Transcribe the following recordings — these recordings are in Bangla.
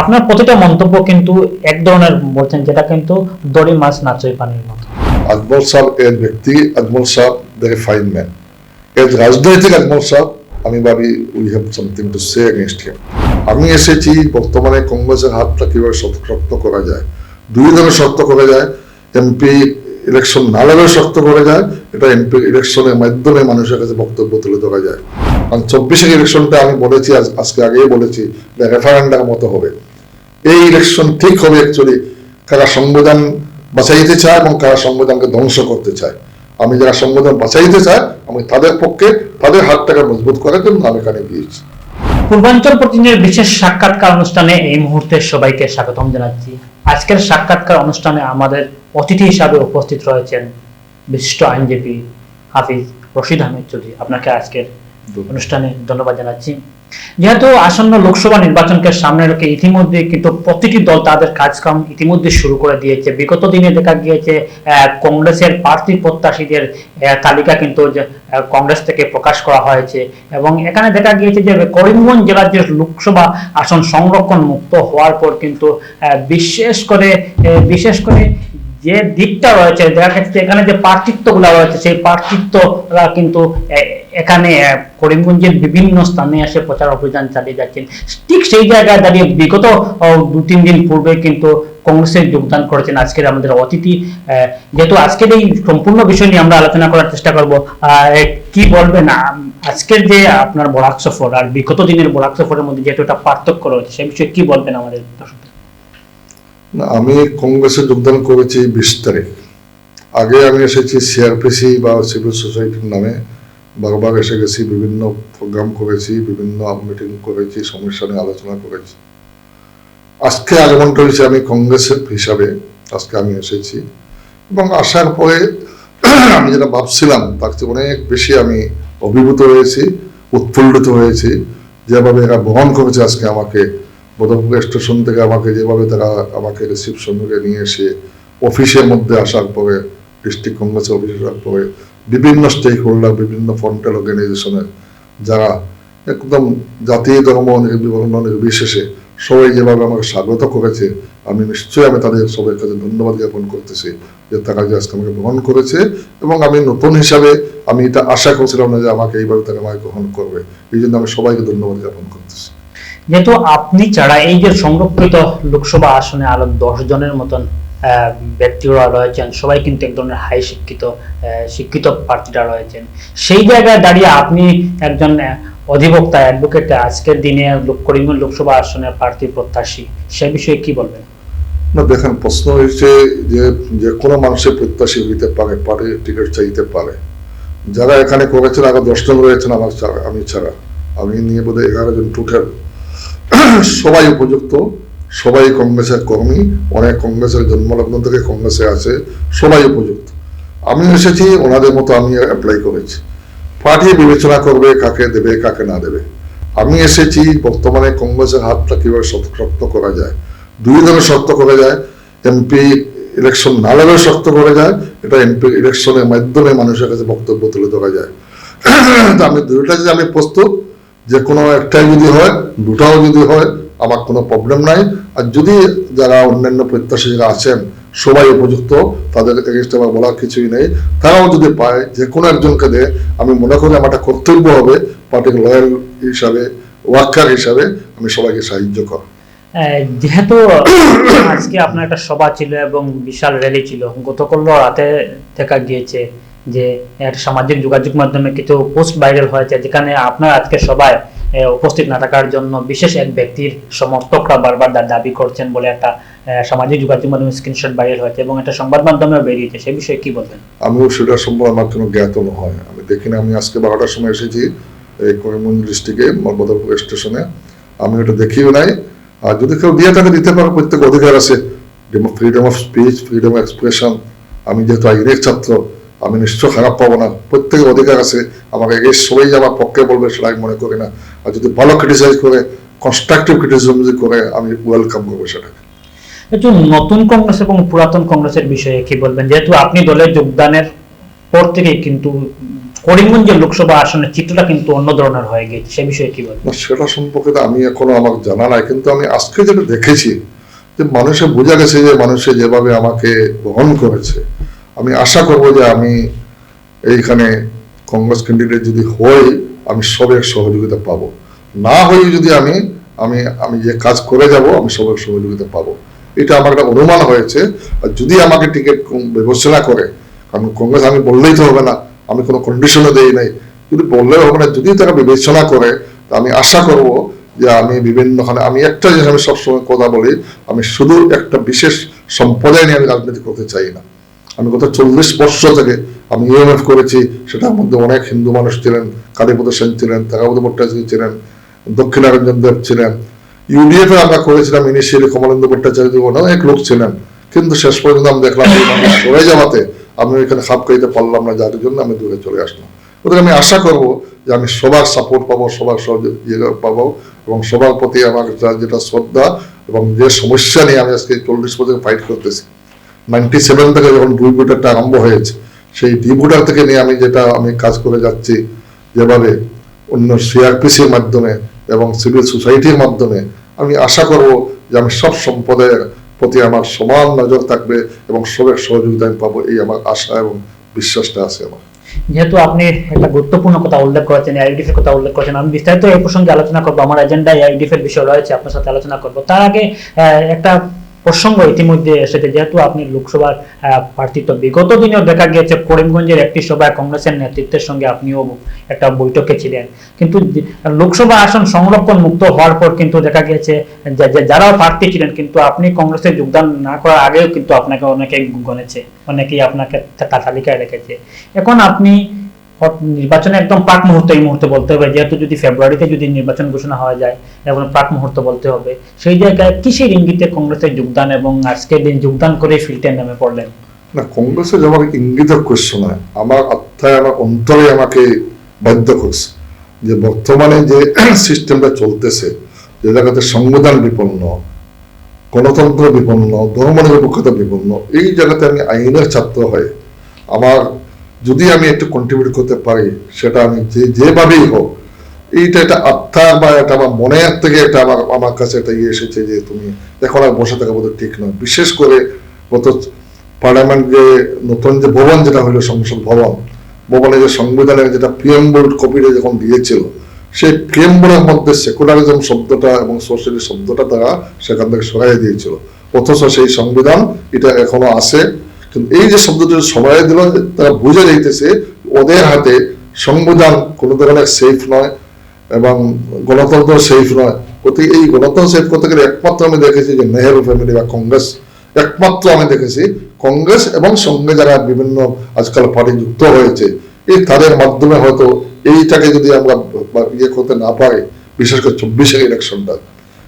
আপনার প্রতিটা মন্তব্য কিন্তু এক ধরনের বলছেন, যেটা কিন্তু দড়ি মাছ নাচই পানির মতো। আজমল সাহ এর ব্যক্তি Ajmal Shah very fine man এর রাজনৈতিক আজমল সাহ আমি ভাবি we have something to say against him আমি এসেছি, বর্তমানে কংগ্রেসের হাতটা কীভাবে শক্ত করা যায়, দুই ধরনের শক্ত করা যায় এমপি ইলেকশন না লড়ে শক্ত করা যায়, এটা এমপি ইলেকশনের মাধ্যমে মানুষের কাছে বক্তব্য তুলে ধরা যায়। কারণ চব্বিশের ইলেকশনটা আমি বলেছি আজকে আগেই বলেছি রেফারেন্ডার মতো হবে। এই ইলেকশন ঠিক হবে অ্যাকচুয়ালি কারা সংবিধান বাঁচাইতে চায় এবং কারা সংবিধানকে ধ্বংস করতে চায়। আমি যারা সংবিধান বাঁচাইতে চায় আমি তাদের পক্ষে তাদের হাতটাকে মজবুত করার জন্য আমি এখানে গিয়েছি। পূর্বাঞ্চল প্রতিনিধির বিশেষ সাক্ষাৎকার অনুষ্ঠানে এই মুহূর্তে সবাইকে স্বাগতম জানাচ্ছি। আজকের সাক্ষাৎকার অনুষ্ঠানে আমাদের অতিথি হিসাবে উপস্থিত রয়েছেন বিশিষ্ট আইনজীবী হাফিজ রশিদ আহমেদ চৌধুরী। আপনাকে আজকের অনুষ্ঠানে ধন্যবাদ জানাচ্ছি। যেহেতু আসন্ন লোকসভা নির্বাচনকে সামনে রেখে ইতিমধ্যে কিন্তু প্রতিটি দল তাদের কাজকাম ইতিমধ্যে শুরু করে দিয়েছে। বিগত দিনে দেখা গিয়েছে কংগ্রেসের প্রার্থী প্রত্যাশীদের তালিকা কিন্তু কংগ্রেস থেকে প্রকাশ করা হয়েছে। এবং এখানে দেখা গিয়েছে যে, করিমগঞ্জ জেলার যে লোকসভা আসন সংরক্ষণ মুক্ত হওয়ার পর কিন্তু বিশেষ করে বিশেষ করে যে দিকটা রয়েছে, দেখা যাচ্ছে এখানে যে পার্থিত্বগুলো রয়েছে, সেই পার্থিত্বরা কিন্তু এখানে করিমগঞ্জের বিভিন্ন স্থানে এসে প্রচার অভিযান চালিয়ে যাচ্ছেন। ঠিক সেই জায়গায় দাঁড়িয়ে বিগত দু তিন দিন পূর্বে কিন্তু কংগ্রেসের যোগদান করেছেন আজকের আমাদের অতিথি। যেহেতু আজকের এই সম্পূর্ণ বিষয় নিয়ে আমরা আলোচনা করার চেষ্টা করব কি বলবেন? আজকের যে আপনার বরাক সফর আর বিগত দিনের বরাক সফরের মধ্যে যেহেতু একটা পার্থক্য রয়েছে সেই বিষয়ে কি বলবেন আমাদের দর্শকদের? আমি কংগ্রেসে যোগদান করেছি বিশ তারিখ। আগে আমি এসেছি সিআরপিসি বা সিভিল সোসাইটির নামে। বারবার এসে গেছি, বিভিন্ন প্রোগ্রাম করেছি, বিভিন্ন মিটিং করেছি, সমস্যা নিয়ে আলোচনা করেছি। আজকে আগমনটা হয়েছে আমি কংগ্রেসের হিসাবে, আজকে আমি এসেছি। এবং আসার পরে আমি যেটা ভাবছিলাম, তার চেয়ে অনেক বেশি আমি অভিভূত হয়েছি, উৎফুল্লিত হয়েছি। যেভাবে এরা বহন করেছে আজকে আমাকে বদরপুর স্টেশন থেকে আমাকে যেভাবে তারা আমাকে রিসিপশন নিয়ে এসে অফিসের মধ্যে আসার পরে ডিস্ট্রিক্ট কংগ্রেসের অফিসে আসার পরে, বিভিন্ন স্টেক হোল্ডার বিভিন্ন ফ্রন্টাল অর্গানাইজেশনের যারা একদম জাতি ধর্ম, নির্বিবর্ণ, নির্বিশেষে সবাই যেভাবে আমাকে স্বাগত করেছে, আমি নিশ্চয়ই আমি তাদের সবার কাছে ধন্যবাদ জ্ঞাপন করতেছি যে তারা যে আজকে আমাকে গ্রহণ করেছে এবং আমি নতুন হিসাবে আমি এটা আশা করছিলাম না যে আমাকে এইভাবে তারা আমাকে গ্রহণ করবে। এই জন্য আমি সবাইকে ধন্যবাদ জ্ঞাপন করতেছি। যেহেতু আপনি ছাড়া এই যে সংরক্ষিত লোকসভা আসনে আরও দশ জনের মতন ব্যক্তিরা রয়েছেন, সবাই কিন্তু এক ধরনের হাই শিক্ষিত শিক্ষিত প্রার্থীরা রয়েছেন। সেই জায়গায় দাঁড়িয়ে আপনি একজন অধিবক্তা অ্যাডভোকেট আজকের দিনে করিমগঞ্জ লোকসভা আসনের প্রার্থী প্রত্যাশী, সে বিষয়ে কি বলবেন? না, দেখেন, প্রশ্ন হয়েছে যে যে কোনো মানুষের প্রত্যাশী হইতে পারে পারে, টিকিট চাইতে পারে। যারা এখানে করেছেন, আরও দশজন রয়েছেন আমার আমি ছাড়া। আমি নিয়ে বোধহয় এগারো জন টোটাল সবাই উপযুক্ত, সবাই কংগ্রেসের কর্মী, অনেক কংগ্রেসের জন্মলগ্ন থেকে কংগ্রেসে আছে সবাই উপযুক্ত। আমি এসেছি, ওনাদের মতো আমি অ্যাপ্লাই করেছি। পার্টি বিবেচনা করবে কাকে দেবে, কাকে না দেবে। আমি এসেছি, বর্তমানে কংগ্রেসের হাতটা কীভাবে শক্ত করা যায়, দুই ধরনের শক্ত করা যায় এমপি ইলেকশন না লড়ে শক্ত করা যায়, এটা এমপি ইলেকশনের মাধ্যমে মানুষের কাছে বক্তব্য তুলে ধরা যায়। আমি দুইটা যে আমি প্রস্তুত যে কোনো একটাই যদি হয়, দুটাও যদি হয়, আমার কোনো প্রবলেম নাই। আর যদি যারা অন্যান্য প্রত্যাশী যারা আছেন, সবাই উপযুক্ত তাদের এগেনস্টে আমার বলার কিছুই নেই। তারাও যদি পায়, যে কোনো একজনকে দেয় আমি মনে করি আমার একটা কর্তব্য হবে পার্টির লয়াল হিসাবে, ওয়ার্কার হিসাবে আমি সবাইকে সাহায্য কর যেহেতু আজকে আপনার একটা সভা ছিল এবং বিশাল র্যালি ছিল, গতকাল রাতে দেখা গিয়েছে। যে একটা সামাজিক যোগাযোগ মাধ্যমে কিছু পোস্ট ভাইরাল হয়েছে, যেখানে আপনার আজকে সবাই উপস্থিত না থাকার জন্য বিশেষ এক ব্যক্তির সমর্থকরা বারবার দাবি করছেন বলে একটা সামাজিক যোগাযোগ মাধ্যমে স্ক্রিনশট ভাইরাল হয়েছে এবং এটা সংবাদ মাধ্যমেও বেরিয়েছে। সে বিষয়ে কি বলবেন? আমিও সেটা সম্ভব আমার কোনো জ্ঞাত নয়। আমি দেখিনি আমি আজকে বারোটার সময় এসেছি এই করিমগঞ্জ ডিস্ট্রিক্টে মর্মদাপুর স্টেশনে আমি ওটা দেখিও নাই। আর যদি কেউ দিয়ে থাকে, দিতে পারে, প্রত্যেক অধিকার আছে। Freedom of speech freedom of expression আমি যেহেতু আইনের ছাত্র আমি নিশ্চয় খারাপ পাবো না। প্রত্যেকের অধিকার আছে। আমাকে এই সবাই আমার পক্ষে বলবে সেটা আমি মনে করি না। আর যদি ভালো ক্রিটিসাইজ করে কনস্ট্রাকটিভ ক্রিটিসিজম যদি করে আমি ওয়েলকাম করব সেটাকে একটু নতুন কংগ্রেস এবং পুরাতন কংগ্রেসের বিষয়ে কি বলবেন? যেহেতু আপনি দলে যোগদানের পর থেকেই কিন্তু করিমগঞ্জের লোকসভা আসনের চিত্রটা কিন্তু অন্য ধরনের হয়ে গেছে সে বিষয়ে কি বলবেন? সেটা সম্পর্কে তো আমি এখনও আমার জানা নাই। কিন্তু আমি আজকে যেটা দেখেছি যে মানুষে বোঝা গেছে যে মানুষে যেভাবে আমাকে গ্রহণ করেছে আমি আশা করব যে আমি এইখানে কংগ্রেস ক্যান্ডিডেট যদি হই, আমি সবের সহযোগিতা পাবো। না হয়ে যদি আমি আমি আমি যে কাজ করে যাব, আমি সবের সহযোগিতা পাবো। এটা আমার একটা অনুমান হয়েছে। আর যদি আমাকে টিকিট বিবেচনা করে, কারণ কংগ্রেস আমি বললেই তো হবে না, আমি কোনো কন্ডিশনও দেই নাই। যদি বললেও হবে না, যদি তারা বিবেচনা করে, তা আমি আশা করব যে আমি বিভিন্নখানে, আমি একটা জিনিস আমি সবসময় কথা বলি, আমি শুধু একটা বিশেষ সম্প্রদায় নিয়ে আমি রাজনীতি করতে চাই না। আমি গত চল্লিশ বর্ষ থেকে আমি ইউএমএফ করেছি, সেটার মধ্যে অনেক হিন্দু মানুষ ছিলেন, কালীপদ সেন ছিলেন, তারাপদ ভট্টাচার্য ছিলেন দক্ষিণারঞ্জন দেব ছিলেন ইউডিএফ আমরা করেছিলাম ইনিশিয়ালি কমলেন্দু ভট্টাচার্য অনেক লোক ছিলেন, কিন্তু শেষ পর্যন্ত আমি দেখলাম সরে যাওয়াতে আমি এখানে খাপ খাইতে পারলাম না, যার জন্য আমি দূরে চলে আসলাম। ওদের আমি আশা করব যে আমি সবার সাপোর্ট পাবো, সবার সহযোগ ইয়ে পাবো, এবং সবার প্রতি আমার যেটা শ্রদ্ধা এবং যে সমস্যা নিয়ে আমি আজকে চল্লিশ বছর ফাইট করতেছি। নাইনটি সেভেন থেকে যখন ভোটারটা আরম্ভ হয়েছে, সেই ডি থেকে নিয়ে আমি যেটা আমি কাজ করে যাচ্ছি, যেভাবে অন্য সিআরপিসির মাধ্যমে এবং সিভিল সোসাইটির মাধ্যমে, আমি আশা করব যে আমি সব সম্প্রদায়ের প্রতি আমার সমান নজর থাকবে এবং সবের সহযোগিতা আমি পাবো, এই আমার আশা এবং বিশ্বাসটা আছে আমার। যেহেতু আপনি একটা গুরুত্বপূর্ণ কথা উল্লেখ করেছেন আইডিএফ এর কথা উল্লেখ করেছেন, আমি বিস্তারিত এই প্রসঙ্গে আলোচনা করব। আমার এজেন্ডায় আইডিএফ এর বিষয় রয়েছে, আপনার সাথে আলোচনা করব। তার আগে একটা প্রসঙ্গ ইতিমধ্যে এসেছে, যেহেতু আপনি লোকসভার প্রার্থিত বিগত দিনেও দেখা গিয়েছে, করিমগঞ্জের একটি সভায় কংগ্রেসের নেতৃত্বের সঙ্গে আপনিও একটা বৈঠকে ছিলেন। কিন্তু লোকসভা আসন সংরক্ষণ মুক্ত হওয়ার পর কিন্তু দেখা গিয়েছে যে- যে যারা প্রার্থী ছিলেন, কিন্তু আপনি কংগ্রেসে যোগদান না করার আগেও কিন্তু আপনাকে অনেকে গণেছে, অনেকেই আপনাকে তালিকায় রেখেছে। এখন আপনি নির্বাচনে একদম প্রাক মুহূর্তে এই মুহূর্তে বলতে হবে, যেহেতু যদি ফেব্রুয়ারিতে যদি নির্বাচন ঘোষণা হওয়া যায় এবং প্রাক মুহূর্ত বলতে হবে। সেই জায়গায় কিসের ইঙ্গিতে কংগ্রেসের যোগদান এবং আজকে দিন যোগদান করে ফিল্ডে নামে পড়লেন? না, কংগ্রেসে যাওয়ার ইঙ্গিত করছে না, আমার আত্মায়, আমার অন্তরে আমাকে বাধ্য করছে যে বর্তমানে যে সিস্টেমটা চলতেছে, যে জায়গাতে সংবিধান বিপন্ন, গণতন্ত্র বিপন্ন, ধর্মনিরপেক্ষতা বিপন্ন, এই জায়গাতে আমি আইনের ছাত্র হয়ে আমার যদি আমি একটু কন্ট্রিবিউট করতে পারি, সেটা আমি যে, যেভাবেই হোক, এইটা একটা আত্মার বা এটা আমার মনের থেকে এটা আমার আমার কাছে এটা ইয়ে এসেছে যে তুমি এখন আর বসে থাকা বোধহয় ঠিক নয়। বিশেষ করে গত পার্লামেন্ট যে নতুন যে ভবন যেটা হলো সংসদ ভবন ভবনে যে সংবিধানের যেটা প্রিয়েম্বল কপিটা যখন দিয়েছিল, সেই প্রিয়েম্বলের মধ্যে সেকুলারিজম শব্দটা এবং সোশ্যালিস্ট শব্দটা তারা সেখান থেকে সরাই দিয়েছিল। অথচ সেই সংবিধান এটা এখনও আছে। কিন্তু এই যে শব্দটা সরাই দিল, তারা বুঝে যাইতেছে ওদের হাতে সংবিধান কোনো ধরনের সেফ নয় এবং গণতন্ত্র সেফ নয়। গতিকে এই গণতন্ত্র সেফ করতে গেলে একমাত্র আমি দেখেছি যে নেহেরু ফ্যামিলি বা কংগ্রেস, একমাত্র আমি দেখেছি কংগ্রেস এবং সঙ্গে যারা বিভিন্ন আজকাল পার্টি যুক্ত হয়েছে এই তাদের মাধ্যমে হয়তো এইটাকে যদি আমরা ইয়ে করতে না পারি বিশেষ করে চব্বিশের ইলেকশনটা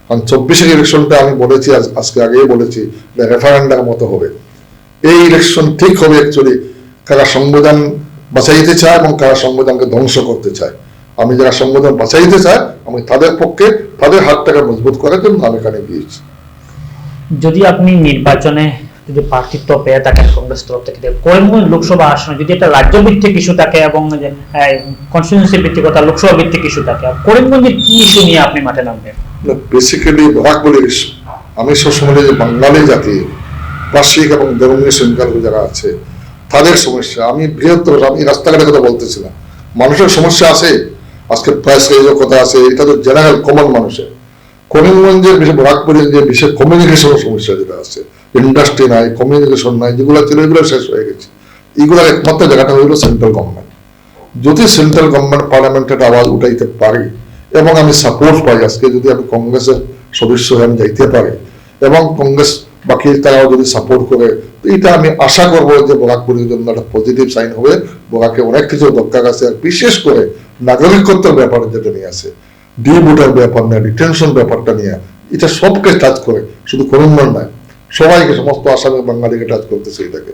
কারণ চব্বিশের ইলেকশনটা আমি বলেছি, আজ- আজকে আগেই বলেছি রেফারেন্ডার মতো হবে। এই ইলেকশন ঠিক হবে অ্যাকচুয়ালি কারা সংবিধান বাঁচাইতে চায় এবং কারা সংবিধানকে ধ্বংস করতে চায়। আমি যারা সংবিধান বাঁচাইতে চায় আমি তাদের পক্ষে তাদের হাতটাকে মজবুত করার জন্য আমি এখানে গিয়েছি। যদি আপনি নির্বাচনে যদি প্রার্থিত্ব পেয়ে থাকেন কংগ্রেস তরফ থেকে করিমগঞ্জ লোকসভা আসনে যদি একটা রাজ্য ভিত্তিক ইস্যু থাকে এবং কনস্টিটিউন্সি ভিত্তিক কথা লোকসভা ভিত্তিক ইস্যু থাকে করিমগঞ্জের কি ইস্যু নিয়ে আপনি মাঠে নামবেন? বেসিক্যালি বরাক বলে আমি সবসময় যে বাঙালি জাতি বার্ষিক এবং ধর্মীয় সংখ্যালঘু যারা আছে, তাদের সমস্যা। আমি বৃহত্তর আমি রাস্তাঘাটের কথা বলতেছিলাম। মানুষের সমস্যা আছে, আজকে প্রাইস রেজের কথা আছে, এটা তো জেনারেল কমন মানুষের। করিমগঞ্জের বিশেষ বরাকপুরের যে বিশেষ কমিউনিকেশনের সমস্যা যেটা আছে ইন্ডাস্ট্রি নাই কমিউনিকেশন নাই, যেগুলো ছিল এগুলো শেষ হয়ে গেছে। এগুলোর একমাত্র জায়গাটা হইল সেন্ট্রাল গভর্নমেন্ট যদি সেন্ট্রাল গভর্নমেন্ট পার্লামেন্টের আওয়াজ উঠাইতে পারি, এবং আমি সাপোর্ট পাই আজকে যদি আমি কংগ্রেসের সদস্য হয়ে আমি যাইতে পারি, এবং কংগ্রেস বাকি তারাও যদি সাপোর্ট করে এটা আমি আশা করব যে বরাকপুরের জন্য একটা পজিটিভ সাইন হবে। বরাকে অনেক কিছু দরকার আছে, আর বিশেষ করে নাগরিকত্বের ব্যাপারে যেটা নিয়ে আছে ডি ভোটার ব্যাপার নিয়ে ডিটেনশন ব্যাপারটা নিয়ে, এটা সবকে টাচ করে, শুধু করিমগঞ্জ নয়, সবাইকে, সমস্ত আসামি বাঙালিকে টাচ করতেছে এটাকে।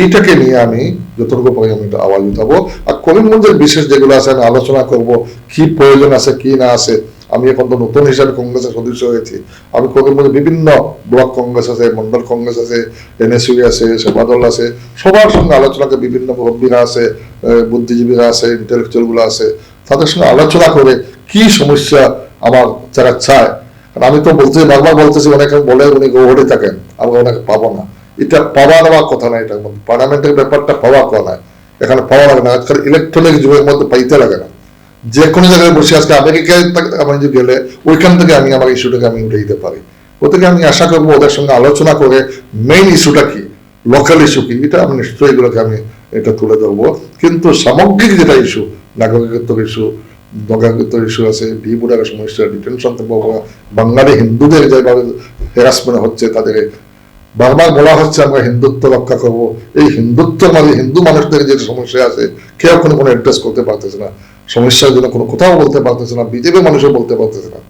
এইটাকে নিয়ে আমি যতটুকু পারি আমি আওয়াজ উঠাবো। আর করিমগঞ্জের বিশেষ যেগুলো আছে, আমি আলোচনা করব, কি প্রয়োজন আছে, কি না আছে আমি এখন তো নতুন হিসাবে কংগ্রেসের সদস্য হয়েছি। আমি করিমগঞ্জে বিভিন্ন ব্লক কংগ্রেস আছে, মন্ডল কংগ্রেস আছে, এনএসইউ আছে সেবাদল আছে, সবার সঙ্গে আলোচনাকে বিভিন্ন মুরব্বীরা আছে বুদ্ধিজীবীরা আছে ইন্টেলেকচুয়ালগুলো আছে, তাদের সঙ্গে আলোচনা করে কি সমস্যা আমার যারা চায়। কারণ আমি তো বলতে, বারবার বলতেছি, অনেকে বলে উনি গৌহাটি থাকেন আমরা ওনাকে পাবো না। এটা পাওয়া নেওয়ার কথা না, এটা পার্লামেন্টের ব্যাপারটা পাওয়া কথা নয় এখানে পাওয়া লাগে না, আজকাল ইলেকট্রনিক যুগের মধ্যে পাইতে লাগে না। যে কোনো জায়গায় বসে আজকে আমেরিকায় আমি যদি গেলে ওইখান থেকে আমি আমার ইস্যুটাকে আমি উঠে দিতে পারি। ওদেরকে আমি আশা করব ওদের সঙ্গে আলোচনা করে মেইন ইস্যুটা কি? লোকাল ইস্যু কি? এটা আমি নিশ্চয়ই এগুলোকে আমি এটা তুলে ধরবো। কিন্তু সামগ্রিক যেটা ইস্যু নাগরিকত্ব ইস্যু নাগরিকত্ব ইস্যু আছে ডিপুটার সমস্যা ডিটেনশন বাঙালি হিন্দুদের যেভাবে হ্যারাসমেন্ট হচ্ছে, তাদের বারবার বলা হচ্ছে, আমরা হিন্দুত্ব রক্ষা করব। এই হিন্দুত্ব মানে হিন্দু মানুষদের যে সমস্যা আছে, কেউ কোনো কোনো অ্যাড্রেস করতে পারতেছে না। সমস্যার জন্য কোনো কোথাও বলতে পারতেছে না বিজেপি মানুষও বলতে পারতেছে না।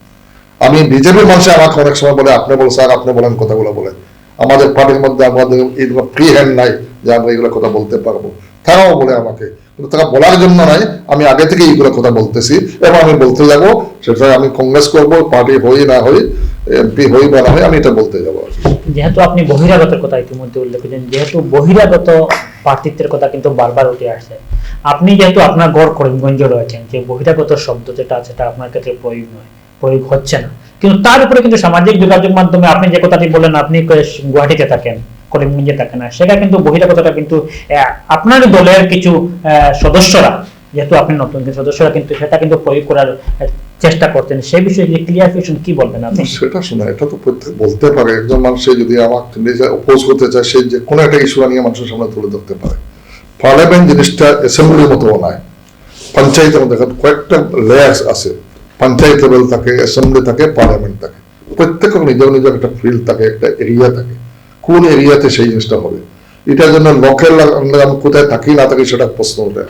আমি বিজেপির মানুষে আমাকে অনেক সময় বলে, আপনি বল স্যার, আপনি বলেন, কথাগুলো বলেন। আমাদের পার্টির মধ্যে আমাদের এইগুলো ফ্রি হ্যান্ড নাই যে আমরা এগুলো কথা বলতে পারব। তারাও বলে আমাকে, কিন্তু তারা বলার জন্য নয় আমি আগে থেকে এইগুলো কথা বলতেছি। এবং আমি বলতে যাব, সেটা আমি কংগ্রেস করব, পার্টি হই না হই, এমপি হই বা না হই, আমি এটা বলতে যাব যেহেতু আপনি বহিরাগতের কথা ইতিমধ্যে উল্লেখ করেছেন, যেহেতু বহিরাগত প্রার্থিত্বের কথা কিন্তু বারবার উঠে আসছে। আপনি যেহেতু আপনার গড় করিমগঞ্জে রয়েছেন, যে বহিরাগত শব্দ যেটা আছে, সেটা আপনার ক্ষেত্রে প্রয়োগ নয়, প্রয়োগ হচ্ছে না। কিন্তু তার উপরে কিন্তু সামাজিক যোগাযোগ মাধ্যমে আপনি যে কথাটি বলেন আপনি গুয়াহাটিতে থাকেন, করিমগঞ্জে থাকেন না, সেটা কিন্তু বহিরাগতটা কিন্তু আপনার দলের কিছু সদস্যরা যেহেতু আপনি নতুন সদস্যরা কিন্তু সেটা কিন্তু প্রয়োগ করার চেষ্টা করতেন সেই বিষয়ে যে ক্লিয়ারফিকেশন কি বলবেন আপনি? সেটা শোনা, এটা তো প্রত্যেক বলতে পারে, একজন মানুষ যদি আমাকে নিজে অপোজ করতে চায়, সে যে কোনো একটা ইস্যু নিয়ে মানুষের সামনে তুলে ধরতে পারে। পার্লামেন্ট জিনিসটা অ্যাসেম্বলির মতো নয় পঞ্চায়েতের মধ্যে কয়েকটা লেয়ার্স আছে। পঞ্চায়েত লেভেল থাকে অ্যাসেম্বলি থাকে পার্লামেন্ট থাকে। প্রত্যেকের নিজের নিজের একটা ফিল্ড থাকে, একটা এরিয়া থাকে। কোন এরিয়াতে সেই জিনিসটা হবে? এটার জন্য লোকের আমি কোথায় থাকি না থাকি সেটা প্রশ্ন ওঠে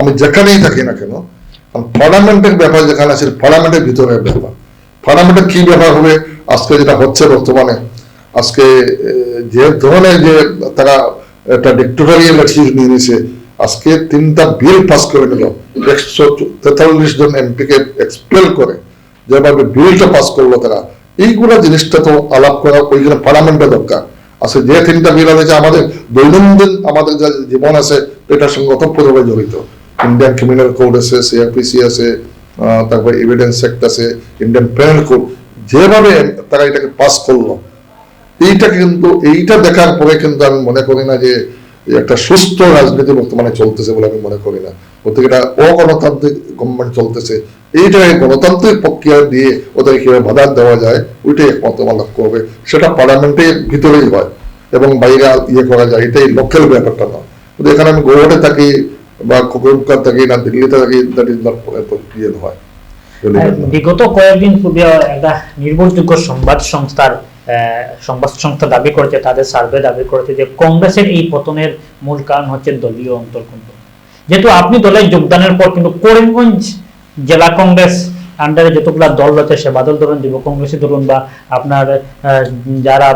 আমি যেখানেই থাকি না কেন পার্লামেন্টের ব্যাপার যেখানে আছে পার্লামেন্টের ভিতরের ব্যাপার। পার্লামেন্টে কি ব্যাপার হবে? আজকে যেটা হচ্ছে বর্তমানে, আজকে যে ধরনের যে তারা একটা ডিক্টোরিয়াল অ্যাটিটিউড নিয়ে নিয়েছে, আজকে তিনটা বিল পাস করে নিল। একশো তেতাল্লিশ জন এমপিকে এক্সপেল করে, যেভাবে বিলটা পাস করল তারা। এইগুলা জিনিসটা তো আলাপ করা ওই জন্য পার্লামেন্টে দরকার। আজকে যে তিনটা বিল আছে, আমাদের দৈনন্দিন আমাদের যা জীবন আছে, এটার সঙ্গে ওতপ্রোতভাবে জড়িত। ইন্ডিয়ান ক্রিমিনাল কোড আছে সিআরপিসি আছে তারপরে এভিডেন্স অ্যাক্ট আছে ইন্ডিয়ান পেনাল কোড যেভাবে তারা এটাকে পাস করল, এইটা কিন্তু, এইটা দেখার পরে কিন্তু আমি মনে করি না যে একটা সুস্থ রাজনীতি বর্তমানে চলতেছে বলে আমি মনে করি না। ওদের এটা অগণতান্ত্রিক গভর্নমেন্ট চলতেছে, এইটা এই গণতান্ত্রিক প্রক্রিয়া দিয়ে ওদের কীভাবে বাধা দেওয়া যায়, ওইটাই একমাত্র আমার লক্ষ্য হবে। সেটা পার্লামেন্টের ভিতরেই হয় এবং বাইরে ইয়ে করা যায়, এটাই লোকাল ব্যাপারটা কিন্তু এখানে আমি গৌহাটে থাকি বা থাকি না দিল্লিতে দ্যাট ইজ নট ইয়ে হয়। বিগত কয়েকদিন একটা নির্ভরযোগ্য সংবাদ সংস্থার সংবাদ সংস্থা দাবি করেছে, তাদের সার্ভে দাবি করেছে যে কংগ্রেসের এই পতনের মূল কারণ হচ্ছে দলীয় অন্তর্কুণ্ড যেহেতু আপনি দলে যোগদানের পর কিন্তু করিমগঞ্জ জেলা কংগ্রেস আন্ডারে যতগুলা দল রয়েছে সেবাদল ধরুন, যুব কংগ্রেসী ধরুন বা আপনার যারা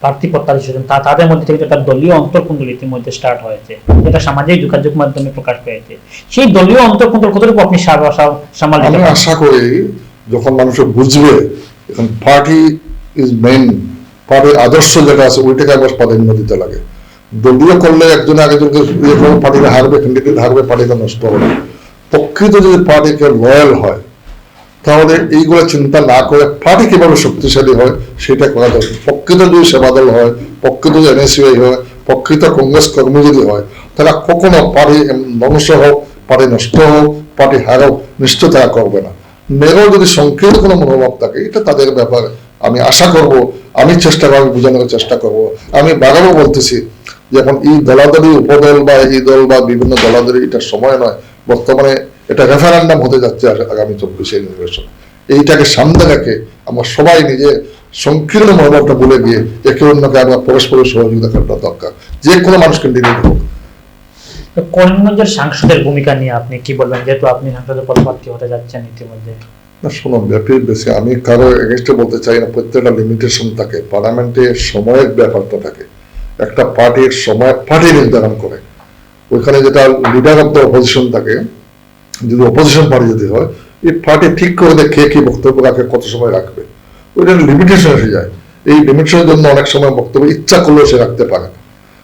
প্রার্থ- প্রত্যাশী তা তাদের মধ্যে থেকে একটা দলীয় অন্তর্কুণ্ড ইতিমধ্যে স্টার্ট হয়েছে। যেটা সামাজিক যোগাযোগ মাধ্যমে প্রকাশ পেয়েছে। সেই দলীয় অন্তর্কুণ্ড কতটুকু আপনি সামাল আমি আশা করি যখন মানুষ বুঝবে এখন পার্টি ইজ মেইন পার্টির আদর্শ যেটা আছে ওইটাকে আবার প্রাধান্য দিতে লাগে। দলীয় করলে একজন আরেকজনকে ইয়ে করবে পার্টিকে হারবে ক্যান্ডিডেট হারবে পার্টিকে নষ্ট হবে প্রকৃত যদি পার্টিকে লয়াল হয় তাহলে এইগুলো চিন্তা না করে পার্টি কীভাবে শক্তিশালী হয়, সেটা করা দরকার। প্রকৃত যদি সেবাদল হয়, প্রকৃত যদি এনএসইআই হয়, প্রকৃত কংগ্রেস কর্মী যদি হয়, তারা কখনো পার্টি ধ্বংস হোক, পার্টি নষ্ট হোক, পার্টি হারক নিশ্চয় তারা করবে না। মেয়েরও যদি সংকীর্ণ কোনো মনোভাব থাকে, এটা তাদের ব্যাপার। আমি আশা করব, আমি চেষ্টা করব বোঝানোর চেষ্টা করব। আমি বারবারও বলতেছি যে এখন এই দলাদলি উপদল বা এই দল বা বিভিন্ন দলাদলি, এটা সময় নয়। বর্তমানে এটা রেফারেন্ডাম হতে যাচ্ছে আগামী চব্বিশে নির্বাচন এইটাকে সামনে রেখে আমরা সবাই নিজে সংকীর্ণ মনোভাবটা বলে দিয়ে একে অন্যকে আমরা পরস্পরের সহযোগিতা করাটা দরকার। যে কোনো মানুষ ক্যান্ডিডেট হোক। করিমগঞ্জের সাংসদের ভূমিকা নিয়ে আপনি কি বলবেন? যেহেতু আপনি সাংসদের পদপ্রার্থী হতে যাচ্ছেন ইতিমধ্যে। না শোনো ব্যাপী বেশি আমি কারও এগেনস্টে বলতে চাই না প্রত্যেকটা লিমিটেশন থাকে পার্লামেন্টে সময়ের ব্যাপারটা থাকে। একটা পার্টির সময় পার্টি নির্ধারণ করে। ওইখানে যেটা লিডার অফ দ্য অপোজিশন থাকে যদি অপোজিশন পার্টি যদি হয় এই পার্টি ঠিক করে দেয় কে কি বক্তব্য রাখে কত সময় রাখবে? ওইটা লিমিটেশন এসে যায়। এই লিমিটেশনের জন্য অনেক সময় বক্তব্য ইচ্ছা করলেও সে রাখতে পারে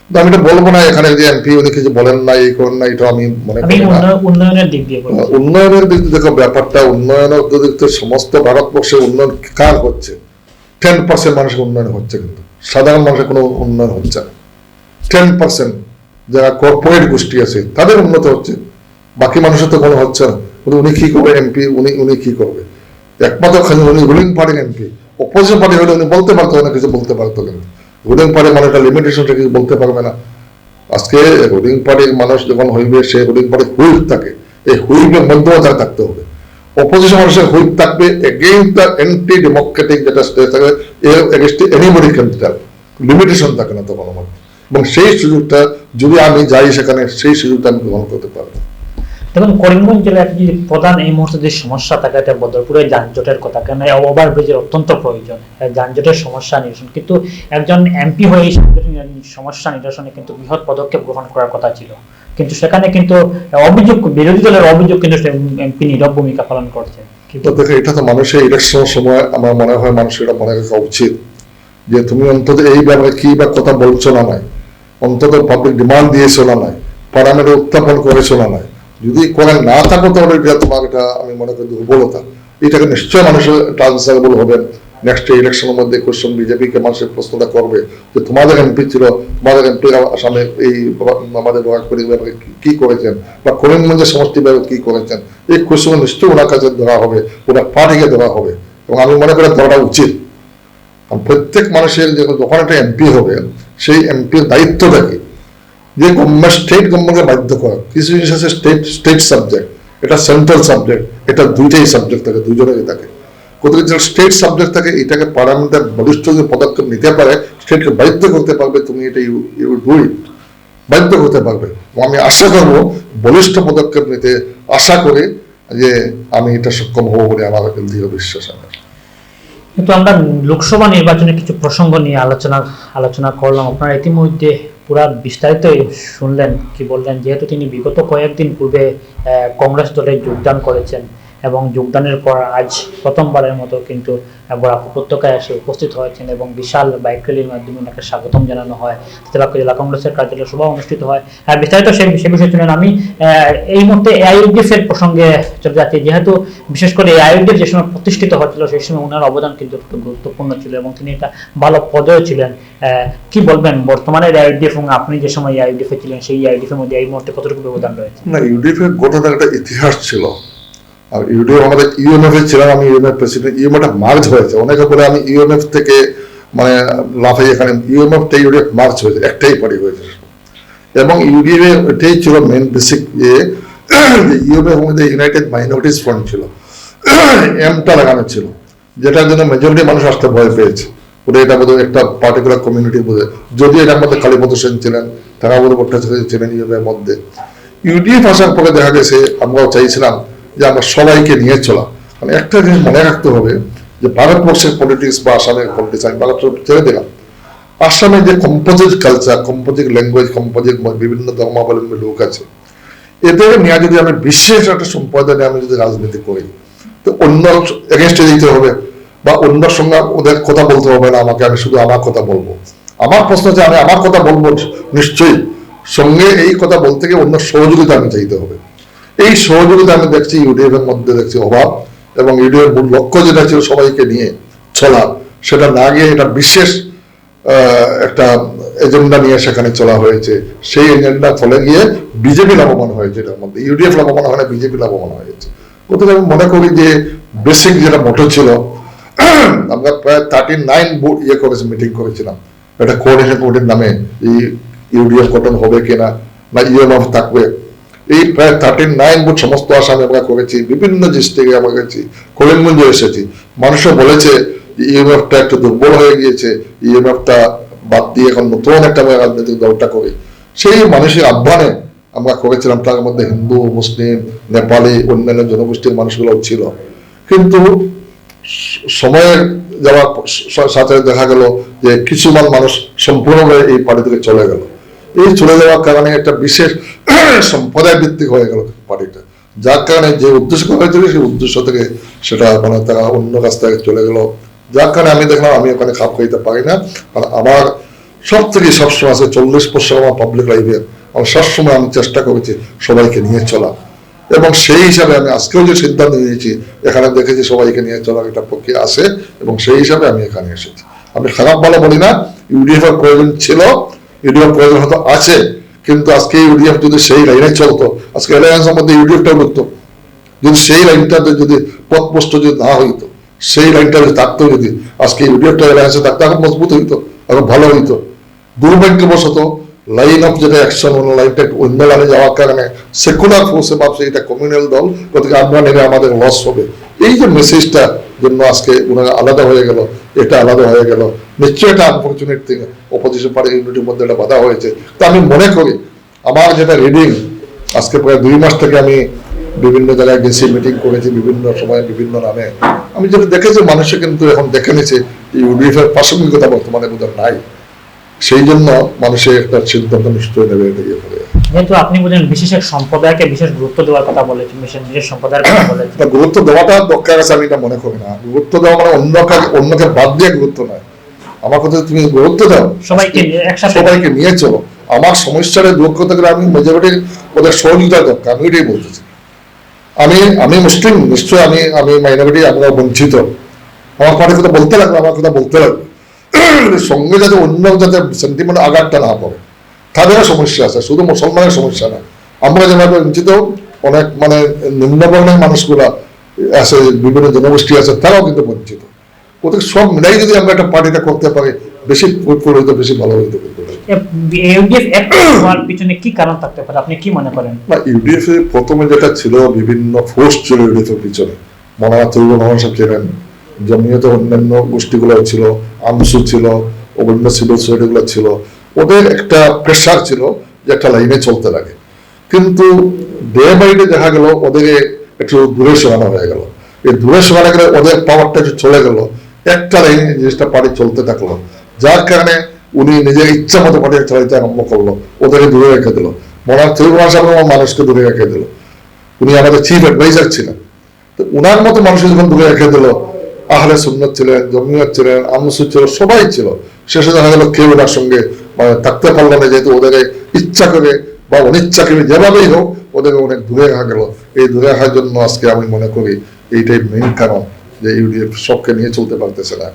কিন্তু আমি এটা বলব না এখানে যে এমপি উনি কিছু বলেন না এই করেন না এটা আমি মনে করি না। উন্নয়নের দিক দিয়ে উন্নয়নের দিক দিয়ে দেখো ব্যাপারটা উন্নয়নের দিক থেকে সমস্ত ভারতবর্ষে উন্নয়ন কার হচ্ছে? টেন পার্সেন্ট মানুষের উন্নয়ন হচ্ছে কিন্তু। সাধারণ মানুষের কোনো উন্নয়ন হচ্ছে না। টেন পার্সেন্ট যারা কর্পোরেট গোষ্ঠী আছে তাদের উন্নত হচ্ছে। বাকি মানুষের তো কোনো হচ্ছে না। কিন্তু উনি কি করবে এমপি? উনি উনি কি করবে? একমাত্র খালি উনি রুলিং পার্টির এমপি। অপোজিশন পার্টি হলে উনি বলতে পারতো না কিছু, বলতে পারতো কিন্তু রুলিং পার্টি মানে একটা লিমিটেশন কিছু বলতে পারবে না। আজকে রুলিং পার্টির মানুষ যখন হইবে, সে রুলিং পার্টির হুইপ থাকে। এই হুইপের মধ্যেও তার থাকতে হবে। অপোজিশন মানুষের হুইপ থাকবে এগেইনস্ট দ্য এন্টি ডেমোক্রেটিক যেটা স্টেজ থাকে এগেইনস্ট এনিবডি ক্যান লিমিটেশন থাকে না তখন আমার। এবং সেই সুযোগটা যদি আমি যাই সেখানে, সেই সুযোগটা আমি গ্রহণ করতে পারব। দেখুন, করিমগঞ্জ জেলার একটি প্রধান এই মুহূর্তে যে সমস্যা থাকে, এটা বদরপুরের যানজটের কথা, কেন ওভারব্রিজের অত্যন্ত প্রয়োজন যানজটের সমস্যা নিরসন। কিন্তু একজন এমপি হয়ে এই সমস্যা নিরসনে কিন্তু বৃহৎ পদক্ষেপ গ্রহণ করার কথা ছিল। কিন্তু সেখানে কিন্তু অভিযোগ, বিরোধী দলের অভিযোগ কিন্তু এমপি নীরব ভূমিকা পালন করছে। কিন্তু দেখো, এটা তো মানুষের ইলেকশনের সময় আমার মনে হয় মানুষের এটা মনে রাখা উচিত যে তুমি অন্তত এই ব্যাপারে কি বা কথা বলছো না নাই, অন্তত পাবলিক ডিমান্ড দিয়েছ না নাই পার্লামেন্টে উত্থাপন করেছ না নাই। যদি করে না থাকো তাহলে এটা তোমার এটা আমি মনে করি দুর্বলতা। এটাকে নিশ্চয় মানুষের ট্রান্সফারেবল হবে। নেক্সট ইলেকশনের মধ্যে কোশ্চেন বিজেপিকে মানুষের প্রশ্নটা করবে যে তোমাদের এমপি ছিল, তোমাদের এমপি আসামে এই আমাদের বরাকপুরের ব্যাপারে কি- করেছেন? বা করিমগঞ্জের সমষ্টি ব্যাপারে কি করেছেন? এই কোশ্চেন নিশ্চয়ই ওনার কাছে ধরা হবে, ওনার পার্টিকে ধরা হবে। এবং আমি মনে করি ধরাটা উচিত। প্রত্যেক মানুষের যখন একটা এমপি হবে, সেই এমপির দায়িত্বটা কি যে গভর্নমেন্ট স্টেট গভর্নমেন্টকে বাধ্য করা। কিছু জিনিস আছে স্টেট স্টেট সাবজেক্ট এটা সেন্ট্রাল সাবজেক্ট এটা দুইটাই সাবজেক্ট থাকে দুজনেরই থাকে। কোথাও যেটা স্টেট সাবজেক্ট থাকে, এটাকে পার্লামেন্টের বলিষ্ঠ যে পদক্ষেপ নিতে পারে স্টেটকে বাধ্য করতে পারবে, তুমি এটা ইউ ইউ ডু ইট বাধ্য করতে পারবে। আমি আশা করব, বলিষ্ঠ পদক্ষেপ নিতে আশা করে যে আমি এটা সক্ষম হব বলে আমার দৃঢ় বিশ্বাস আমার কিন্তু আমরা লোকসভা নির্বাচনের কিছু প্রসঙ্গ নিয়ে আলোচনা আলোচনা করলাম। আপনারা ইতিমধ্যে পুরা বিস্তারিত শুনলেন কি বললেন যেহেতু তিনি বিগত কয়েকদিন পূর্বে কংগ্রেস দলে যোগদান করেছেন। এবং যোগদানের পর আজ প্রথমবারের মতো কিন্তু বরাক উপত্যকায় এসে উপস্থিত হয়েছেন এবং বিশাল বাইক র্যালির মাধ্যমে ওনাকে স্বাগতম জানানো হয়। জেলা জেলা কংগ্রেসের কার্যালয় সভা অনুষ্ঠিত হয়। আর বিস্তারিত সে সে বিষয়ে শুনেন আমি এই মুহূর্তে এআইউডিএফ এর প্রসঙ্গে চলে যাচ্ছি। যেহেতু বিশেষ করে এআইউডিএফ যে সময় প্রতিষ্ঠিত হয়েছিল, সেই সময় ওনার অবদান কিন্তু একটু গুরুত্বপূর্ণ ছিল এবং তিনি একটা ভালো পদেও ছিলেন। কি বলবেন? বর্তমানে এআইউডিএফ এবং আপনি যে সময় এআইউডিএফ এ ছিলেন, সেই এআইউডিএফ এর মধ্যে এই মুহূর্তে কতটুকু ব্যবধান রয়েছে? না ইউডিএফ এর গোটা একটা ইতিহাস ছিল। আর ইউডিএফ আমাদের, ইউএমএফ এ ছিলাম আমি, ইউএমএফ প্রেসিডেন্ট ইউএমএফটা মার্চ হয়েছে। অনেকে বলে আমি ইউএমএফ থেকে মানে লাফাই এখানে ইউএমএফ থেকে ইউডিএফ মার্চ হয়েছে, একটাই পার্টি হয়েছে। এবং ইউডিএফ এটাই ছিল মেন বেসিক যে ইউএমএফ মধ্যে ইউনাইটেড মাইনরিটিস ফ্রন্ট ছিল। এমটা লাগানো ছিল, যেটার জন্য মেজরিটি মানুষ আসতে ভয় পেয়েছে। ওটা এটা বোধহয় একটা পার্টিকুলার কমিউনিটি বোধহয়। যদি এটার মধ্যে কালীপদ সেন ছিলেন থাকাবুদ ভট্টাচার্য ছিলেন ইউএমএর মধ্যে। ইউডিএফ আসার পরে দেখা গেছে, আমরাও চাইছিলাম যে আমরা সবাইকে নিয়ে চলা। মানে একটা জিনিস মনে রাখতে হবে যে ভারতবর্ষের পলিটিক্স বা আসামের পলিটিক্স আমি ভারত ছেড়ে দিলাম। আসামে যে composite culture composite language composite বিভিন্ন ধর্মাবলম্বী লোক আছে এদের নিয়ে যদি আমি বিশেষ একটা সম্প্রদায় নিয়ে আমি যদি রাজনীতি করি, তো অন্য এগেনস্টে দিতে হবে বা অন্য সঙ্গে ওদের কথা বলতে হবে না, আমাকে আমি শুধু আমার কথা বলব। আমার প্রশ্ন হচ্ছে আমি আমার কথা বলব নিশ্চয়ই। সঙ্গে এই কথা বলতে গিয়ে অন্য সহযোগিতা আমি চাইতে হবে। এই সহযোগিতা আমি দেখছি ইউডিএফ এর মধ্যে দেখছি অভাব, এবং ইউডিএফ মূল লক্ষ্য যেটা ছিল সবাইকে নিয়ে চলা, সেটা না গিয়ে এটা বিশেষ একটা এজেন্ডা নিয়ে সেখানে চলা হয়েছে। সেই এজেন্ডা ফলে গিয়ে বিজেপি লাভবান হয়েছে এটার মধ্যে। ইউডিএফ লাভবান হয় না বিজেপি লাভবান হয়েছে। ওদের আমি মনে করি যে বেসিক যেটা মোটো ছিল, আমরা প্রায় থার্টি নাইন বুট ইয়ে করেছি মিটিং করেছিলাম। একটা কোঅর্ডিনেশন কমিটির নামে ইউডিএফ গঠন হবে কিনা না ইউএমএফ থাকবে এই প্রায় থার্টি নাইন বুট সমস্ত আসামে আমরা করেছি, বিভিন্ন ডিস্ট্রিক্টে আমরা গেছি করিমগঞ্জে এসেছি। মানুষও বলেছে ইএমএফটা একটু দুর্বল হয়ে গিয়েছে ইএমএফটা বাদ দিয়ে এখন নতুন একটা আমরা রাজনৈতিক দলটা করি। সেই মানুষের আহ্বানে আমরা করেছিলাম, তার মধ্যে হিন্দু, মুসলিম, নেপালি, অন্যান্য জনগোষ্ঠীর মানুষগুলোও ছিল। কিন্তু সময়ের যাওয়ার সাথে দেখা গেল যে কিছুমান মানুষ সম্পূর্ণভাবে এই পার্টি থেকে চলে গেল। এই চলে যাওয়ার কারণে একটা বিশেষ সম্প্রদায় ভিত্তিক হয়ে গেল পার্টিটা। যার কারণে যে উদ্দেশ্য করা হয়েছিল, সেই উদ্দেশ্য থেকে সেটা মানে তারা অন্য রাস্তায় চলে গেল। যার কারণে আমি দেখলাম, আমি ওখানে খাপ খাইতে পারি না। কারণ আমার সব থেকে সবসময় আছে চল্লিশ বছর আমার পাবলিক লাইফে আমি সবসময় আমি চেষ্টা করেছি সবাইকে নিয়ে চলা। এবং সেই হিসাবে আমি আজকেও যে সিদ্ধান্ত নিয়েছি, এখানে দেখেছি সবাইকে নিয়ে চলার একটা পক্ষে আছে এবং সেই হিসাবে আমি এখানে এসেছি। আমি খারাপ ভালো বলি না ইউডিএফ এর প্রয়োজন ছিল ইউডিএফ প্রয়োজন হয়তো আছে, কিন্তু আজকে ইউডিএফ যদি সেই লাইনে চলতো, আজকে অ্যালায়েন্সের মধ্যে ইউডিএফটা ঢুকতো যদি সেই লাইনটাতে যদি পথপ্রষ্ট যদি না হইতো, সেই লাইনটা যদি থাকতো যদি, আজকে ইউডিএফটা অ্যালায়েন্সে থাকতো এখন মজবুত হইতো এখন ভালো হইতো। দুর্ভাগ্যবশত লাইন অফ যেটা অ্যাকশন লাইনটা একটু অন্য লাইনে যাওয়ার কারণে সেকুলার ফোর্সে ভাবছে এটা কমিউনাল দল, গতিকে আমরা নেবে আমাদের লস হবে। এই যে মেসেজটা জন্য আজকে ওনারা আলাদা হয়ে গেল, এটা আলাদা হয়ে গেল। নিশ্চয়ই এটা আনফর্চুনেট থিং অপোজিশন পার্টি ইউনিটির মধ্যে এটা বাধা হয়েছে। তো আমি মনে করি, আমার যেটা রিডিং আজকে প্রায় দুই মাস থেকে আমি বিভিন্ন জায়গায় গেছি মিটিং করেছি, বিভিন্ন সময় বিভিন্ন নামে। আমি যেটা দেখেছি, মানুষে কিন্তু এখন দেখে নিয়েছে ইউডিএফ এর প্রাসঙ্গিকতা বর্তমানে বোধহয় নাই। সেই জন্য মানুষের একটা সিদ্ধান্ত নিশ্চয় নেবে এটা করে যেহেতু আপনি বলেন বিশেষ এক সম্প্রদায়কে বিশেষ গুরুত্ব দেওয়ার কথা বলেছেন বিশেষ বিশেষ সম্প্রদায়ের কথা বলেছেন। গুরুত্ব দেওয়াটা দরকার আছে আমি এটা মনে করি না। গুরুত্ব দেওয়া মানে অন্যকে অন্যকে বাদ দিয়ে গুরুত্ব নয়। আমার কথা তুমি গুরুত্ব দাও সবাইকে নিয়ে একসাথে সবাইকে নিয়ে চলো আমার সমস্যাটা দূর করতে গেলে আমি মেজরিটি ওদের সহযোগিতা দরকার আমি এটাই বলতেছি আমি আমি মুসলিম নিশ্চয় আমি আমি মাইনরিটি আমরা বঞ্চিত। আমার কথা বলতে লাগবে আমার কথা বলতে লাগবে। সঙ্গে যাতে অন্য যাতে সেন্টিমেন্ট আঘাতটা না পড়ে তাদেরও সমস্যা আছে শুধু মুসলমানের সমস্যা না। আমরা যেভাবে বঞ্চিত অনেক মানে নিম্নবর্ণের মানুষগুলা আছে বিভিন্ন জনগোষ্ঠী আছে তারাও কিন্তু বঞ্চিত। ওদের সব মিলাই যদি আমরা একটা পার্টিটা করতে পারি বেশি ফুটফুল হইতো বেশি ভালো হইতো কিন্তু ইউডিএফ এক হওয়ার পিছনে কি কারণ থাকতে পারে? আপনি কি মনে করেন? না ইউডিএফ এর প্রথমে যেটা ছিল বিভিন্ন ফোর্স ছিল ইউডিএফ এর পিছনে। মনারা তৈরি রহমান সাহেব ছিলেন জমিয়তে অন্যান্য গোষ্ঠীগুলো ছিল, আমসু ছিল অন্য সিভিল সোসাইটিগুলো ছিল, ওদের একটা প্রেশার ছিল যে একটা লাইনে চলতে লাগে। কিন্তু ডে বাই ডে দেখা গেল ওদের একটু দূরে সরানো হয়ে গেল। এই দূরে সরানো গেলে ওদের পাওয়ারটা একটু চলে গেল। একটা লাইনে জিনিসটা পার্টি চলতে থাকল, যার কারণে উনি নিজের ইচ্ছা মতো পার্টি চালাইতে আরম্ভ করল, ওদেরকে দূরে রেখে দিল। মনার তৈরি সাহেব মানুষকে দূরে রেখে দিল। উনি আমাদের চিফ অ্যাডভাইজার ছিলেন। তো উনার মতো মানুষকে যখন দূরে রেখে দিল আহলে সুন্নত ছিলেন জমিয়ত ছিলেন আমসুদ ছিল সবাই ছিল। শেষে দেখা গেল কেউ ওনার সঙ্গে মানে থাকতে পারল না যেহেতু ওদের ইচ্ছা করে বা অনিচ্ছা করে যেভাবেই হোক ওদেরকে অনেক দূরে রাখা গেল। এই দূরে রাখার জন্য আজকে আমি মনে করি এইটাই মেইন কারণ যে ইউডিএফ সবকে নিয়ে চলতে পারতেছে না।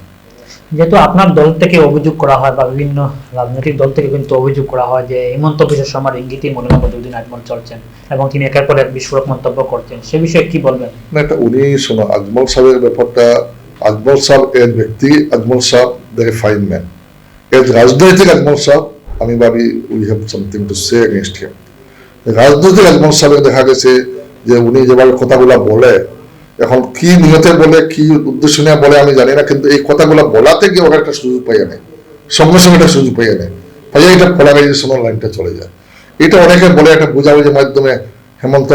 যেহেতু আপনার দল থেকে অভিযোগ করা হয় বা বিভিন্ন রাজনৈতিক দল থেকে কিন্তু অভিযোগ করা হয় যে হিমন্ত বিশ্ব শর্মার ইঙ্গিতই মনোনয়ন দুদিন আজমল চলছেন এবং তিনি একের পর এক বিস্ফোরক মন্তব্য করছেন। সে বিষয়ে কি বলবেন? না এটা উনি শোনো আজমল সাহেবের ব্যাপারটা আজমল সাহেব এর ব্যক্তি আজমল সাহেব ভেরি ফাইন ম্যান এর রাজনৈতিক আজমল সাহেব, আমি ভাবি we have something to say against him রাজনৈতিক আজমল সাহেবের দেখা গেছে যে উনি যেভাবে কথাগুলো বলে, এখন কি নিয়তে বলে, কি উদ্দেশ্য নিয়ে বলে আমি জানি না, কিন্তু এই কথাগুলো বলাতে গিয়ে ওরা একটা সুযোগ পাইয়া নেয়। সঙ্গে সঙ্গে একটা সুযোগ পাইয়া নেয়। পাইয়া এটা পোলারাইজেশনের লাইনটা চলে যায়। এটা অনেকে বলে, একটা বোঝাবুঝির মাধ্যমে হেমন্ত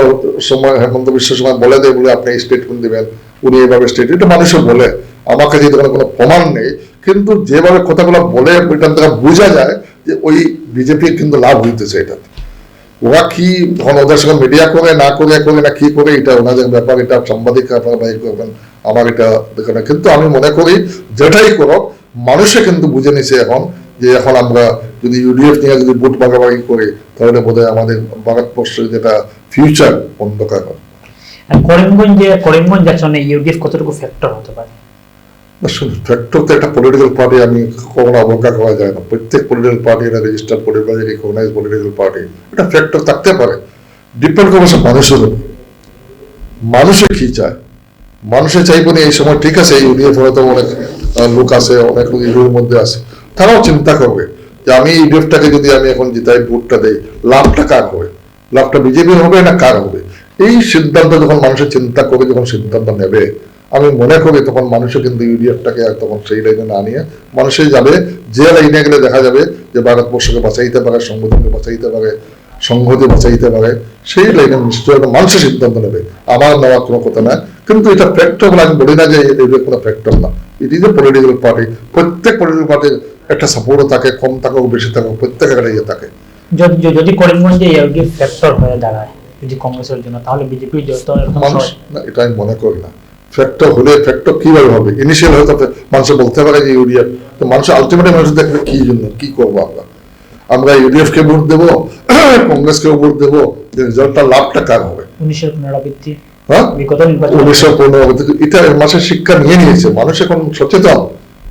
সময় হেমন্ত বিশ্ব সময় বলে দেয় বলে আপনি স্টেটমেন্ট দিবেন। উনি এইভাবে স্টেট এটা মানুষও বলে। আমার কাছে এতে কোনো প্রমাণ নেই, কিন্তু যেভাবে কথাগুলো বলে ওইটার দ্বারা বোঝা যায় যে ওই বিজেপি কিন্তু লাভ হইতেছে এটাতে ওরা কি তখন ওদের সঙ্গে মিডিয়া করে, না করে করে, না কি করে, এটা ওনাদের ব্যাপার, এটা সাংবাদিক করবেন আমার এটা দেখে না। কিন্তু আমি মনে করি যেটাই করো মানুষে কিন্তু বুঝে নিছে এখন যে এখন আমরা যদি ইউডিএফ নিয়ে যদি ভোট ভাগাভাগি করি, তাহলে বোধহয় আমাদের ভারতবর্ষের যেটা ফিউচার অন্ধকার হবে। আর করিমগঞ্জে, করিমগঞ্জ আসনে ইউডিএফ কতটুকু ফ্যাক্টর হতে পারে? ফ্যাক্টর তো একটা পলিটিক্যাল পার্টি আমি কখনো অবজ্ঞা করা যায় না। প্রত্যেক পলিটিক্যাল পার্টি এটা registered political recognise political party এটা ফ্যাক্টর থাকতে পারে। ডিপেন্ড করবে সব মানুষের উপর। মানুষে কি চায়? মানুষে চাইব না, এই সময় ঠিক আছে ইউডিএফ হয়তো অনেক লোক আছে, অনেক লোক ইউডিএফের মধ্যে আছে। তারাও চিন্তা করবে যে আমি ইউডিএফটাকে যদি আমি এখন জিতাই, ভোটটা দেই, লাভটা কার হবে? লাভটা বিজেপির হবে না কার হবে? এই সিদ্ধান্ত যখন মানুষের চিন্তা করে যখন সিদ্ধান্ত নেবে, আমি মনে করি তখন মানুষও কিন্তু ইউডিএফটাকে তখন সেই লাইনে না নিয়ে মানুষই যাবে, যে লাইনে গেলে দেখা যাবে যে ভারতবর্ষকে বাঁচাইতে পারে, সংবিধানকে বাঁচাইতে পারে, সংহতি বাঁচাইতে পারে, সেই লাইনে নিশ্চয় একটা মানুষের সিদ্ধান্ত নেবে। আমার নেওয়ার কোনো কথা না। কিন্তু এটা ফ্যাক্টর বলে আমি বলি না যে এটা কোনো ফ্যাক্টর না it is a political party প্রত্যেক পলিটিক্যাল পার্টির একটা সাপোর্টও থাকে, কম থাকুক, বেশি থাকুক প্রত্যেক একটা ইয়ে থাকে। যদি করিমগঞ্জে ফ্যাক্টর হয়ে দাঁড়ায় কংগ্রেসের জন্য তাহলে বিজেপি যত মানুষ না এটা আমি মনে করি না। ফ্যাক্টর হলে ফ্যাক্টর কীভাবে হবে? ইনিশিয়াল হয়তো মানুষ বলতে পারে যে ইউডিএফ তো মানুষ আলটিমেটলি মানুষ দেখবে কি জন্য কি করব আমরা? আমরা ইউডিএফ কে ভোট দেবো কংগ্রেসকে ভোট দেবো রেজাল্টটা লাভটা কার হবে? উনিশের পুনরাবৃত্তি হ্যাঁ? উনিশশো পনেরো এটা মানুষের শিক্ষা নিয়ে নিয়েছে। মানুষ এখন সচেতন।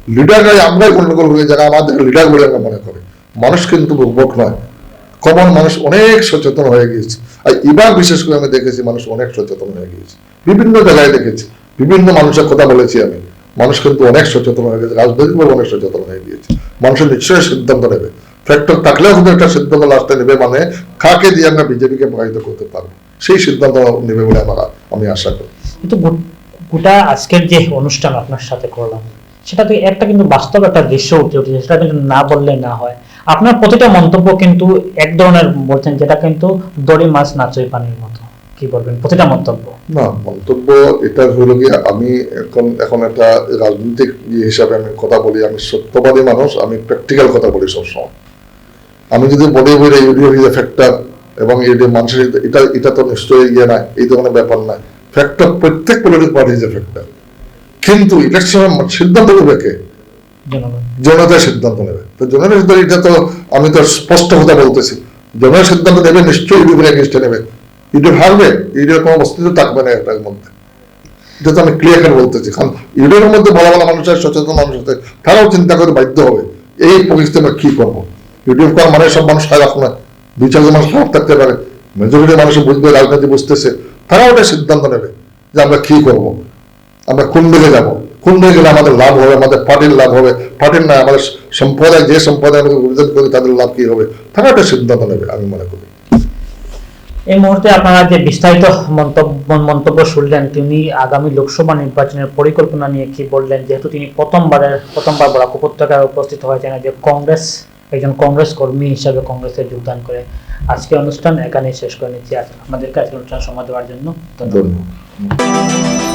লিডাররাই আমরাই গন্ডগোল হয়ে যারা আমাদের লিডার বলে আমরা মনে করি। মানুষ কিন্তু নয়। কমন মানুষ অনেক সচেতন হয়ে গিয়েছে। আর এবার বিশেষ করে আমি দেখেছি মানুষ অনেক সচেতন হয়ে গিয়েছে। বিভিন্ন জায়গায় দেখেছি, বিভিন্ন মানুষের কথা বলেছি আমি। মানুষ কিন্তু অনেক সচেতন হয়ে গেছে রাজনৈতিকভাবে অনেক সচেতন হয়ে গিয়েছে। মানুষের নিশ্চয়ই সিদ্ধান্ত নেবে। ফ্যাক্টর থাকলেও কিন্তু একটা সিদ্ধান্ত লাস্টে নেবে মানে কাকে দিয়ে আমরা বিজেপিকে প্রভাবিত করতে পারব? সেই সিদ্ধান্ত নেবে বলে আমরা আমি আশা করি। কিন্তু গোটা আজকের যে অনুষ্ঠান আপনার সাথে করলাম, সেটা তো একটা কিন্তু বাস্তব একটা দৃশ্য উঠে উঠেছে, সেটা কিন্তু না বললে না হয়। আপনার প্রতিটা মন্তব্য কিন্তু এক ধরনের বলছেন যেটা কিন্তু দড়ি মাছ নাচই পানির মতো। কি বলবেন? প্রতিটা মন্তব্য। না, মন্তব্য এটা হলো গিয়ে আমি এখন এখন একটা রাজনৈতিক হিসাবে আমি কথা বলি, আমি সত্যবাদী মানুষ, আমি প্র্যাকটিক্যাল কথা বলি সবসময়। আমি যদি বলি বলি ইউডিও ইজ এ ফ্যাক্টর এবং ইউডিও মানুষের এটা এটা তো নিশ্চয়ই ইয়ে না এই ধরনের ব্যাপার না ফ্যাক্টর প্রত্যেক political party is a factor কিন্তু ইলেকশনের সিদ্ধান্ত কে? জনতার সিদ্ধান্ত নেবে। তো জনতার সিদ্ধান্ত এটা তো আমি তো স্পষ্ট কথা বলতেছি। জনের সিদ্ধান্ত নেবে, নিশ্চয়ই ইউডিএফের এগেনস্টে নেবে। ইউডিএফ হারবে ইউডিএফ কোনো অস্তিত্ব থাকবে না এটার মধ্যে। এটা তো আমি ক্লিয়ার করে বলতেছি। কারণ ইউডিএফের মধ্যে বলা বলা মানুষের সচেতন মানুষ আছে, তারাও চিন্তা করে বাধ্য হবে, এই পরিস্থিতি আমরা কি করব? ইউডিএফ করার মানে সব মানুষ খারাপ না। দুই চারজন মানুষ খারাপ থাকতে পারে। মেজরিটি মানুষ বুঝবে, রাজনীতি বুঝতেছে, তারাও ওটা সিদ্ধান্ত নেবে যে আমরা কি করব। আমরা কোন দিকে যাব? কোন দিকে গেলে আমাদের লাভ হবে আমাদের পার্টির লাভ হবে পার্টির না আমাদের সম্প্রদায় যে সম্প্রদায় আমাদের অভিযোগ করি তাদের লাভ কি হবে? তারা একটা সিদ্ধান্ত নেবে আমি মনে করি। এই মুহূর্তে আপনারা যে বিস্তারিত মন্তব্য মন্তব্য শুনলেন তিনি আগামী লোকসভা নির্বাচনের পরিকল্পনা নিয়ে কি বললেন যেহেতু তিনি প্রথমবারের প্রথমবার বরাক উপত্যকায় উপস্থিত হয়েছেন যে কংগ্রেস একজন কংগ্রেস কর্মী হিসাবে কংগ্রেসে যোগদান করে আজকে অনুষ্ঠান এখানেই শেষ করে নিচ্ছি। আজ আমাদেরকে আজকে অনুষ্ঠান সময় দেওয়ার জন্য ধন্যবাদ।